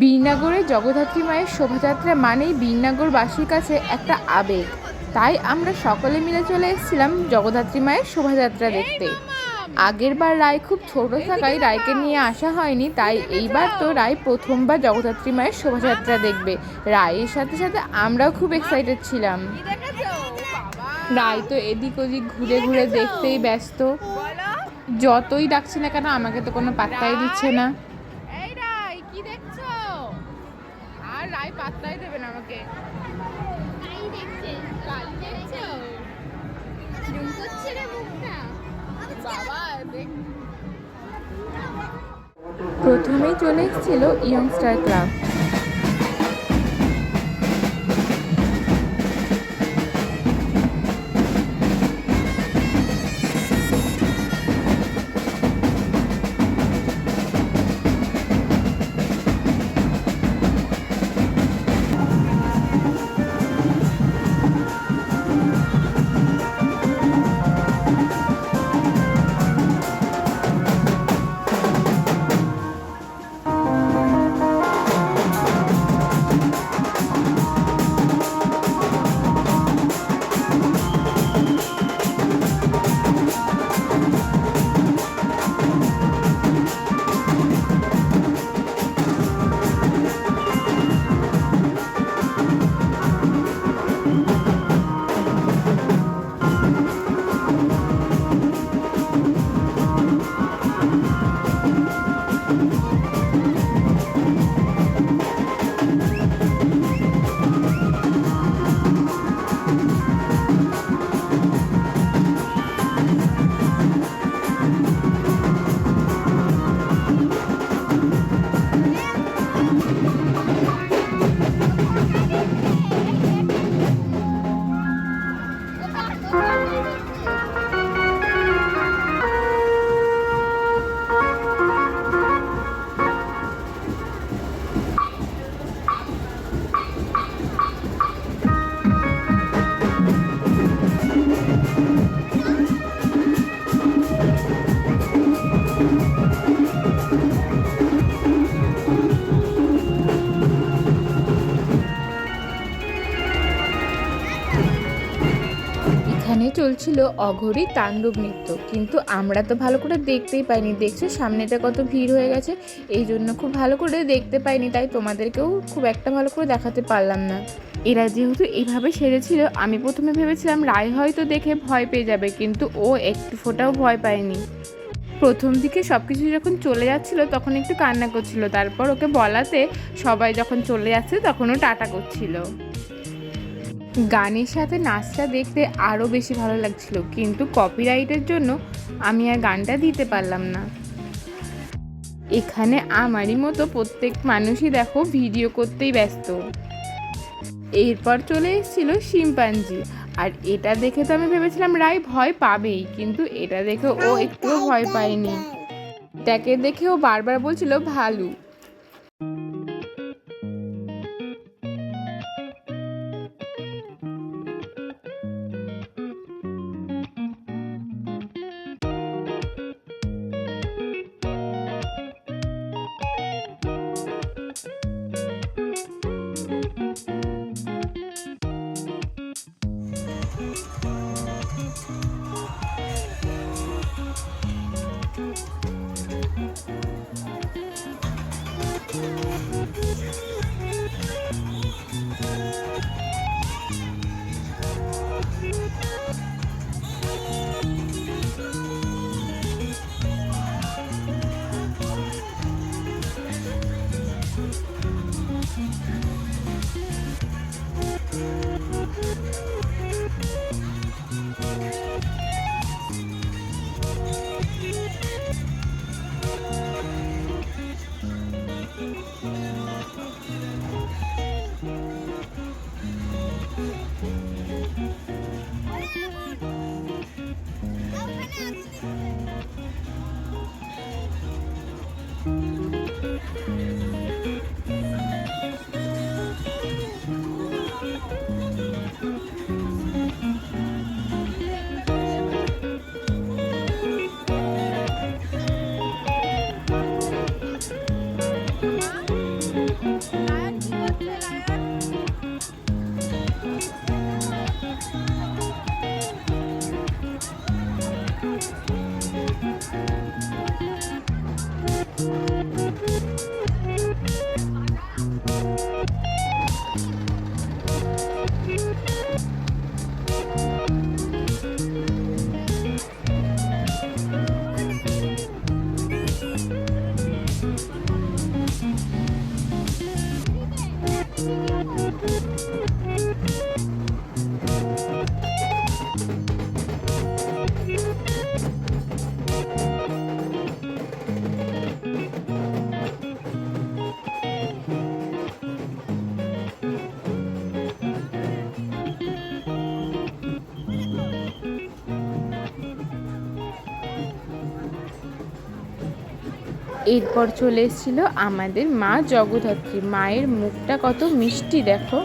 বীরনাগরে জগদ্ধাত্রী মায়ের শোভাযাত্রা মানেই বীরনাগরবাসীর কাছে একটা আবেগ। তাই আমরা সকলে মিলে চলে এসেছিলাম জগদ্ধাত্রী মায়ের শোভাযাত্রা দেখতে। আগের বার রায় খুব ছোট থাকায় রায়কে নিয়ে আসা হয়নি, তাই এইবার তো রায় প্রথমবার জগদ্ধাত্রী মায়ের শোভাযাত্রা দেখবে। রায়ের সাথে সাথে আমরাও খুব এক্সাইটেড ছিলাম। রায় তো এদিক ওদিক ঘুরে ঘুরে দেখতেই ব্যস্ত। যতই ডাকছে না কেন আমাকে তো কোনো পাত্তাই দিচ্ছে না এই রায় কি দেখছ আর রায় পাত্তাই দেবে না আমাকে তাই দেখছে কাল দেখছ কিরম করছে রে মুখটা। বাবা আমাকে প্রথমে চলে এসেছিল ইয়ং স্টার ক্লাব এখানে চলছিল অঘরি তাণ্ডব নৃত্য। কিন্তু আমরা তো ভালো করে দেখতেই পাইনি। দেখছ? সামনেটা কত ভিড় হয়ে গেছে। এই জন্য খুব ভালো করে দেখতে পাইনি, তাই তোমাদেরকেও খুব একটা ভালো করে দেখাতে পারলাম না। এরা যেহেতু এইভাবে সেরেছিল আমি প্রথমে ভেবেছিলাম রায় হয়তো দেখে ভয় পেয়ে যাবে, কিন্তু ও একটু ফোটাও ভয় পায়নি। প্রথম দিকে সব কিছু যখন চলে যাচ্ছিল, তখন একটু কান্না করছিল। তারপর ওকে বলাতে সবাই যখন চলে যাচ্ছে, তখন ও টাটা করছিল। গানের সাথে নাচটা দেখতে আরও বেশি ভালো লাগছিল কিন্তু কপিরাইটের জন্য আমি আর গানটা দিতে পারলাম না। এখানে আমারই মতো প্রত্যেক মানুষই দেখো ভিডিও করতেই ব্যস্ত। এরপর চলে এসেছিল শিম্পাঞ্জি আর এটা দেখে তো আমি ভেবেছিলাম রায় ভয় পাবেই কিন্তু এটা দেখে ও একটুও ভয় পায়নি। তাকে দেখে ও বারবার বলছিল ভালু। এরপর চলে এসেছিল আমাদের মা জগদ্ধাত্রী মায়ের মুখটা কত মিষ্টি দেখো।